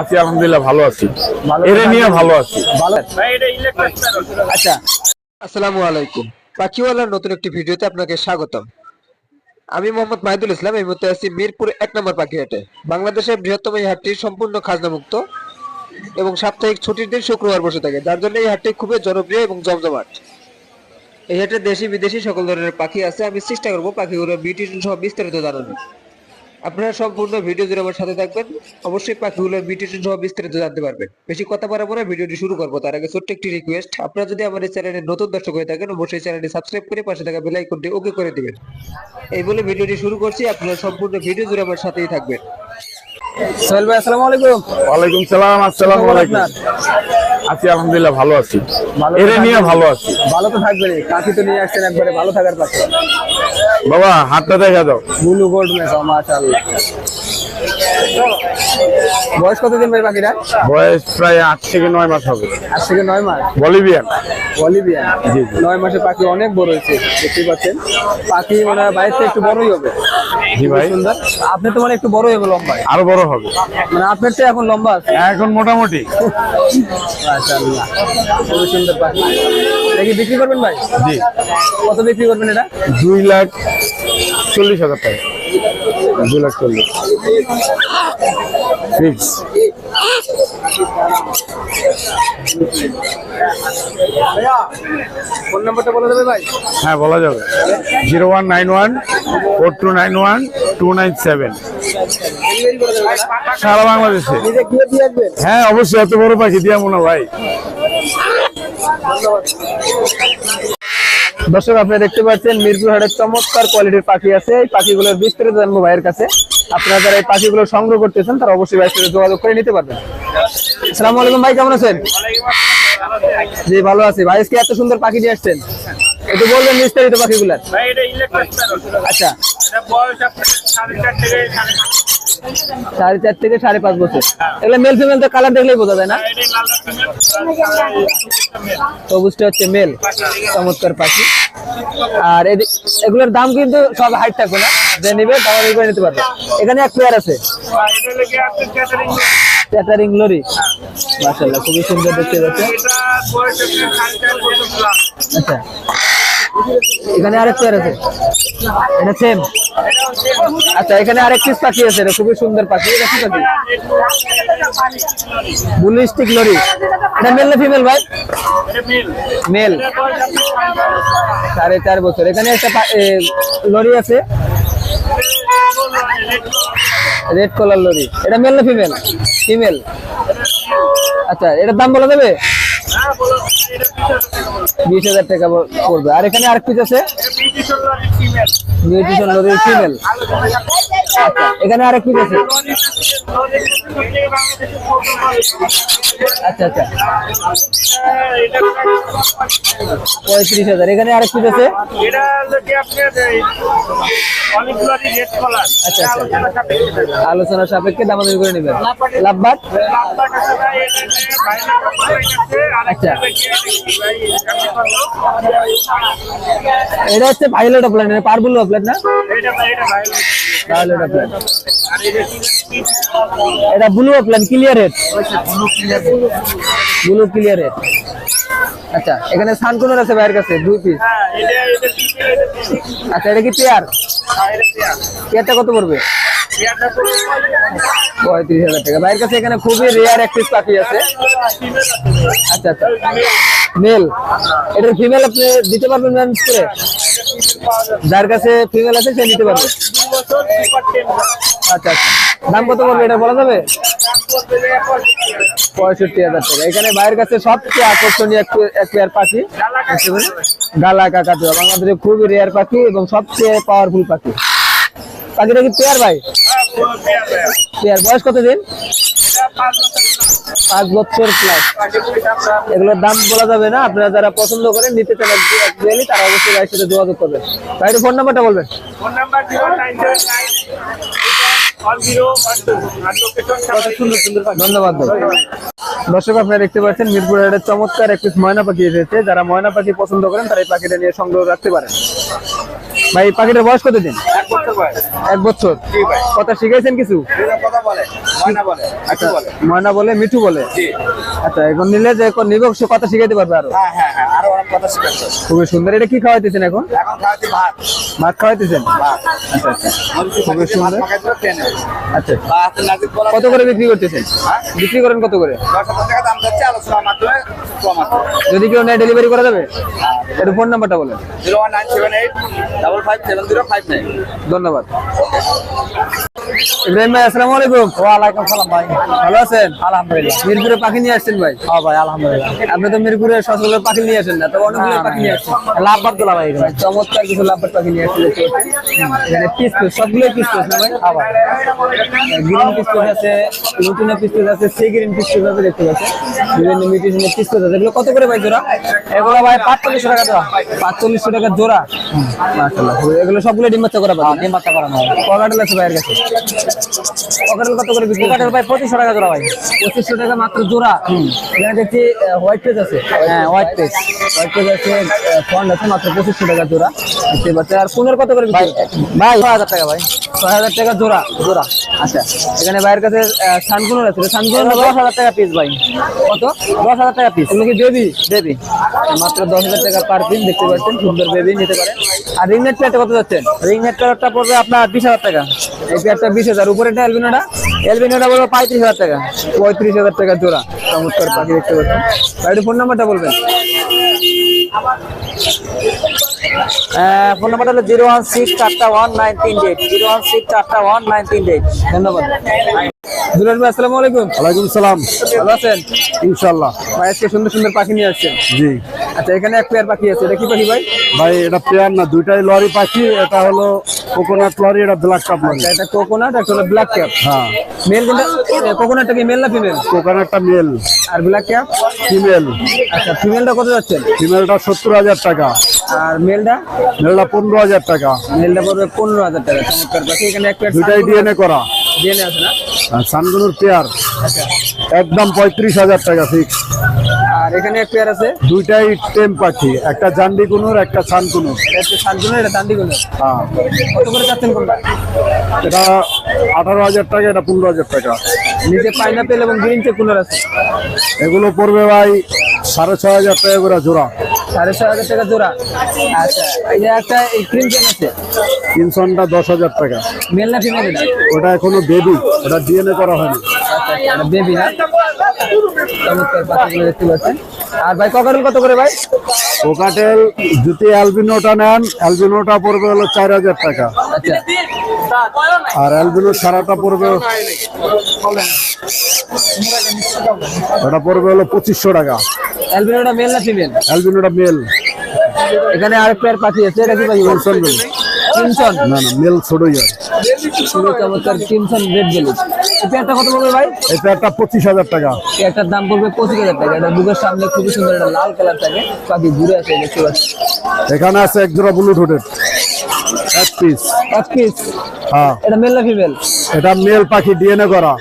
আছি আলহামদুলিল্লাহ ভালো আছি। ভালো এটা নিয়ে ভালো আছি। আচ্ছা। আসসালামু আলাইকুম। পাখিওয়ালার নতুন একটি ভিডিওতে আপনাকে স্বাগতম। আমি মোহাম্মদ মাহিদুল ইসলাম এই মুহূর্তে আছি মিরপুর এক নম্বর পাখি হাটে বাংলাদেশের বৃহত্তম এই হাটটি সম্পূর্ণ খাজনা মুক্ত এবং সাপ্তাহিক ছুটির দিন শুক্রবার বসে থাকে। যার জন্য এই হাটটি খুবই জনপ্রিয় এবং জমজমাট। এই হাটে দেশি বিদেশি সকল ধরনের পাখি আছে। আমি চেষ্টা করব পাখিগুলোর বিউটিশন সহ বিস্তারিত জানানো আপনারা সম্পূর্ণ ভিডিও জুড়ে আমার সাথে থাকবেন। অবশ্যই পাখিগুলোর বিউটিশন সহ বিস্তারিত জানতে পারবেন। বেশি কথা বাড়াবো না ভিডিওটি শুরু করব। তার আগে ছোট্ট একটি রিকোয়েস্ট আপনারা যদি আমার এই চ্যানেলে নতুন দর্শক হয়ে থাকেন অবশ্যই চ্যানেলটি সাবস্ক্রাইব করে পাশে থাকা বেল আইকনটি ওকে করে দিবেন। এই বলে ভিডিওটি শুরু করছি আপনারা সম্পূর্ণ ভিডিও জুড়ে আমার সাথেই থাকবেন। সোহেল ভাই আসসালামু আলাইকুম। ওয়ালাইকুম সালাম আসসালাম আলাইকুম? আছি আলহামদুলিল্লাহ ভালো আছি। এটা নিয়ে ভালো আছি। ভালো তো থাকবেন কাকি তো নিয়ে আসছেন একবারে ভালো থাকার পাশে। বাবা হাতটা দেখা দাও। ব্লু গোল্ড মেসা মাশাআল্লাহ। বয়স কতদিন ভাই পাখিটা বয়স প্রায় আট থেকে নয় মাস হবে। আজ থেকে নয় মাস? বলিভিয়ান। বলিভিয়া জি, জি। নয় মাসে পাখি অনেক বড় হয়েছে দেখতে পাচ্ছেন। পাখি মানে বাইরে একটু বড়ই হবে। জি ভাই। সুন্দর। আপনি তো মানে একটু বড় হবে লম্বা আরও বড় হবে। মানে আপনার তো এখন লম্বা আছে। এখন মোটামুটি। মাশাআল্লাহ। খুবই সুন্দর পাখি। এটা কি বিক্রি করবেন ভাই? জি। কত বিক্রি করবেন এটা? দুই লাখ চল্লিশ হাজার টাকা। দুই লাখ চল্লিশ। ফিক্স ফোন নাম্বারটা বলে দেবে ভাই? হ্যাঁ বলা যাবে। Zero one nine one four two nine one two nine seven. সারা বাংলাদেশে। হ্যাঁ অবশ্যই, এত বড় পাখি দিয়া মনে ভাই। দর্শক, আপনারা দেখতে পাচ্ছেন, মিরপুর হাটের চমৎকার কোয়ালিটির পাখি আছে। এই পাখিগুলোর বিস্তারিত জানব ভাইয়ের কাছে। আপনারা যারা এই পাখিগুলো সংগ্রহ করতেছেন, তারা অবশ্যই ভাইয়ের সাথে যোগাযোগ করে নিতে পারবেন। আসসালামু আলাইকুম ভাই, কেমন আছেন? জি, ভালো আছি। ভাই, আজকে এত সুন্দর পাখি নিয়ে আসছেন। একটু বলবেন বিস্তারিত প্যারট আচ্ছা সাড়ে চার থেকে সাড়ে পাঁচ বছর। এগুলো মেল ফিমেল তো কালার দেখলেই বোঝা যায় না? সবুজটা হচ্ছে মেল চমৎকার পাখি। আর এগুলোর দাম কিন্তু সব হাইট থাকবে না। যে নিবে করে নিতে পারবে। এখানে এক পেয়ার আছে। ক্যাটারিং লরি খুবই সুন্দর দেখতে পাচ্ছে এটা বয়স আপনার সাড়ে চার বছর প্লাস আচ্ছা। এখানে আরেক পেয়ার আছে। এটা সেম আচ্ছা এখানে আরেক পিস পাখি আছে, এটা খুবই সুন্দর পাখি। এটা কি পাখি? ব্লু স্টিক লরি এটা মেল না ফিমেল ভাই? মেল সাড়ে চার বছর। এখানে একটা লরি আছে। রেড কালার লরি এটা মেল না ফিমেল ফিমেল আচ্ছা এটার দাম বলা যাবে? বিশ হাজার টাকা পড়বে। আর এখানে আর পিস আছে? বিউটিশন লরির ফিমেল আচ্ছা এখানে আরেক পিস আছে? আচ্ছা আচ্ছা। পঁয়ত্রিশ হাজার। এখানে আরেক পিস আছে? কালার আচ্ছা, আচ্ছা। আলোচনা সাপেক্ষে দামাদামি করে নেবেন। লাভবাদ আচ্ছা। এটা হচ্ছে ভাইলেট অফলাইন পারবুল অফলাইন না? ভাইলেট অফলাইন আর এটা blue opaline clear red blue clear red আচ্ছা এখানে সানকুনার আছে ভাইয়ের কাছে, দুই পিস। আচ্ছা এটা কি পেয়ার? পেয়ারটা কত পড়বে? পঁয়ত্রিশ হাজার টাকা। ভাইয়ের কাছে এখানে খুবই রেয়ার একটিস পাখি আছে। আচ্ছা আচ্ছা। মেল এটার ফিমেল আপনি দিতে পারবেন ম্যানেজ করে? যার কাছে ফিমেল আছে, সে নিতে পারবে। আচ্ছা আচ্ছা। দাম কত পড়বে এটা বলা যাবে? পঁয়ষট্টি হাজার। টাকা। এখানে বাইরের কাছে সবচেয়ে আকর্ষণীয় এক পেয়ার পাখি। গালা কাকাতুয়া বাংলাদেশের খুবই রেয়ার পাখি এবং সবচেয়ে পাওয়ারফুল পাখি। পাখিটা কি পেয়ার ভাই? হ্যাঁ, পেয়ার বয়স কতদিন? এটা পাঁচ বছর প্লাস এগুলোর দাম বলা যাবে না আপনারা যারা পছন্দ করেন নিতে চান একচুয়ালি তারা অবশ্যই ভাইয়ের সাথে যোগাযোগ করবেন। ভাইয়ের ফোন নাম্বারটা বলবেন ফোন নাম্বার ধন্যবাদ দর্শক আপনারা দেখতে পাচ্ছেন মিরপুর হাটের চমৎকার একটি ময়না পাখি এসেছে। যারা ময়না পাখি পছন্দ করেন তারা এই পাখিটা নিয়ে সংগ্রহ রাখতে পারেন। ভাই পাখিটার বয়স কত দিন এক বছর এক বছর। কথা শিখাইছেন কিছু? কথা বলে ময়না বলে একটু বলে ময়না বলে মিঠু বলে? আচ্ছা এখন নিলে যে এখন নিবে সে কথা শিখাইতে পারবে আরও? হ্যাঁ হ্যাঁ হ্যাঁ খুবই সুন্দর। এটা কি খাওয়াইতেছেন এখন? ভাত। খাওয়াইতেছেন? আচ্ছা আচ্ছা। খুবই সুন্দর। আচ্ছা। কত করে বিক্রি করতেছেন? বিক্রি করেন কত করে? যদি কেউ নেয় ডেলিভারি করা যাবে? এটা ফোন নাম্বারটা বলেন। Zero one nine seven eight double five seven zero five nine. ধন্যবাদ। ইব্রাহিম ভাই আসসালামু আলাইকুম। ওয়ালাইকুম সালাম ভাই। ভালো আছেন? আলহামদুলিল্লাহ। মিরপুরে পাখি নিয়ে আসছেন ভাই? হ্যাঁ ভাই আলহামদুলিল্লাহ। আপনি তো মিরপুরে সচরাচর পাখি নিয়ে আসেন না তবে অনেকগুলো পাখি নিয়ে আসছেন। লাভবাদ দুলা ভাই এগুলো। চমৎকার কিছু লাভবার পাখি নিয়ে আসছে দেখতে পাচ্ছি। এখানে পিস পিস সবগুলোই পিস পিস না ভাই? গ্রিন পিস পিস আছে লুটিনা পিস পিস আছে সি গ্রিন পিস পিস আছে দেখতে পাচ্ছেন। বিভিন্ন মিউটেশনের পিস পিস আছে। এগুলো কত করে ভাই জোড়া? এগুলো ভাই পাঁচচল্লিশশো টাকা দেওয়া পাঁচচল্লিশশো টাকা জোড়া? মাশাআল্লাহ। এগুলো সবগুলো ডিম বাচ্চা করা পাবেন ডিম বাচ্চা করানো হয় পকাটেল আছে ভাইয়ের কাছে? কত করে বিক্রি ভাই পঁচিশশো টাকা জোড়া ভাই। পঁচিশশো টাকা মাত্র জোড়া? এখানে দেখছি হোয়াইট পেজ আছে। হ্যাঁ হোয়াইট পেস হোয়াইট পেজ আছে ফন্ড আছে মাত্র পঁচিশশো টাকা জোড়া। পাচ্ছেন আর কোনের কত করে ভাই ভাই ছয় হাজার টাকা ভাই। ছয় হাজার টাকা জোড়া। জোড়া। আচ্ছা এখানে ভাইয়ের কাছে সানকুনোর আছে। সানকুনোর দশ হাজার টাকা পিস ভাই। কত? দশ হাজার টাকা পিস এগুলো কি বেবি দেবি মাত্র দশ হাজার টাকা পার পিস দেখতে পাচ্ছেন সুন্দর বেবি নিতে পারেন। আর রিংনেট প্লেটে কত যাচ্ছেন রিং নেট কালারটা পড়বে আপনার বিশ হাজার টাকা। এই পেয়ারটা বিশ হাজার। উপরেটা অ্যালবিনোটা এলবিনোটা পড়বে পঁয়ত্রিশ হাজার টাকা। পঁয়ত্রিশ হাজার টাকা জোড়া। চমৎকার পাখি দেখতে পাচ্ছেন। গাড়ির ফোন নাম্বারটা বলবেন। ফোন নাম্বারটা হলো জিরো ওয়ান সিক্স চারটা ওয়ান নাইন তিন এইট জিরো ওয়ান সিক্স চারটা ওয়ান নাইন তিন এইট ধন্যবাদ। দুলাল ভাই আসসালামু আলাইকুম। ওয়ালাইকুম সালাম। ভালো আছেন? ইনশাল্লাহ ভাই আজকে সুন্দর সুন্দর পাখি নিয়ে আসছেন। জি। আচ্ছা এখানে এক পেয়ার পাখি আছে এটা কি পাখি ভাই? ভাই এটা পেয়ার না দুইটাই লরি পাখি এটা হলো কোকোনাট লরি এটা ব্ল্যাক কাপ লরি। আচ্ছা, এটা কোকোনাট একটা হলো ব্ল্যাক ক্যাপ। হ্যাঁ। মেল কোনটা কোকোনাটটা কি মেল না ফিমেল? কোকোনাটটা মেল। আর ব্ল্যাক ক্যাপ? ফিমেল। আচ্ছা ফিমেলটা কত যাচ্ছেন ফিমেলটা সত্তর হাজার টাকা। আর মেলটা? মেলটা পনেরো হাজার টাকা। মেলটা পড়বে পনেরো হাজার টাকা চমৎকার। পাখি এখানে এক পেয়ার দুইটাই ডিএনএ করা। ডিএনএ আছে না? আর সানগুনুর পেয়ার একদম পঁয়ত্রিশ হাজার টাকা ফিক্স আর এখানে পেয়ার আছে? দুইটাই টেম পাখি একটা জান্ডি কুনুর একটা সান কুনুর একটা শান্তনু এটা তান্ডিগুলো হ্যাঁ। কত করে যাচ্ছেন কোনটা? এটা আঠারো হাজার টাকা এটা পনেরো হাজার টাকা। নিচে পাইনাপেল এবং গ্রিন চেক আছে। এগুলো পড়বে ভাই সাড়ে ছয় হাজার টাকা করে জোড়া। সাড়ে ছয় হাজার টাকা জোড়া। আচ্ছা এই যে একটা আছে। দশ হাজার টাকা। মেল না ফিমেল ওটা এখনও বেবি ওটা ডিএনএ করা হয়নি। বেবি না? চমৎকার পাখিগুলো দেখতে পাচ্ছেন। আর ভাই ককারুল কত করে ভাই? কোকাটেল যদি অ্যালবিনোটা নেন অ্যালবিনোটা পড়বে হলো চার হাজার টাকা। আচ্ছা। আর অ্যালবিনো সারাটা পড়বে ওটা পড়বে হলো পঁচিশশো টাকা। অ্যালবিনোটা মেল না ফিমেল অ্যালবিনোটা মেল এখানে আরেক পেয়ার পাখি আছে এটা কি পাখি? ক্রিমসন বেলি না না মেল ছোটই হয়। খুবই চমৎকার ক্রিমসন রেড বেলি এই পেয়ারটা কত পড়বে ভাই? এটা একটা পঁচিশ হাজার টাকা। দাম পড়বে পঁচিশ হাজার টাকা। এটা বুকের সামনে খুবই সুন্দর একটা লাল কালার থাকে। পাখি ঘুরে আছে দেখতে পাচ্ছি। এখানে আছে এক জোড়া ব্লুটুথের এক পিস এক পিস হ্যাঁ। এটা মেল না ফিমেল এটা মেল পাখি ডিএনএ করা।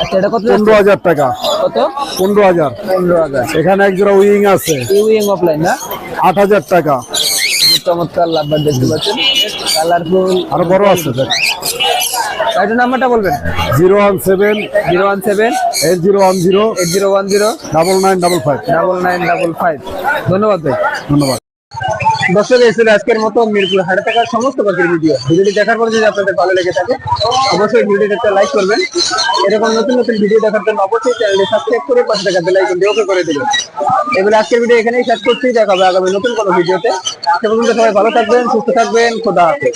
আচ্ছা এটা কত পনেরো হাজার টাকা। কত? পনেরো হাজার। পনেরো হাজার। এখানে এক জোড়া উইং আছে। অফলাইন না? আট হাজার টাকা। খুবই চমৎকার লাভবার দেখতে পাচ্ছেন। কালারফুল। আরও বড় আছে নাম্বারটা বলবেন? Zero one seven. Zero one seven. Eight zero one zero. Eight zero one zero. Double nine double five. Double nine double five. ধন্যবাদ ভাই। ধন্যবাদ। দর্শক এসে আজকের মতো মিরপুর হাটে থাকার সমস্ত পাখির ভিডিও। ভিডিওটি দেখার পর যদি আপনাদের ভালো লেগে থাকে, অবশ্যই ভিডিওটি একটা লাইক করবেন। এরকম নতুন নতুন ভিডিও দেখার জন্য অবশ্যই চ্যানেলটি সাবস্ক্রাইব করে পাশে থাকা বেল আইকনটি ওকে করে দেবেন। এবারে আজকের ভিডিও এখানেই শেষ করছি। দেখা হবে আগামী নতুন কোনো ভিডিওতে। সে পর্যন্ত সবাই ভালো থাকবেন, সুস্থ থাকবেন, খোদা হাফেজ।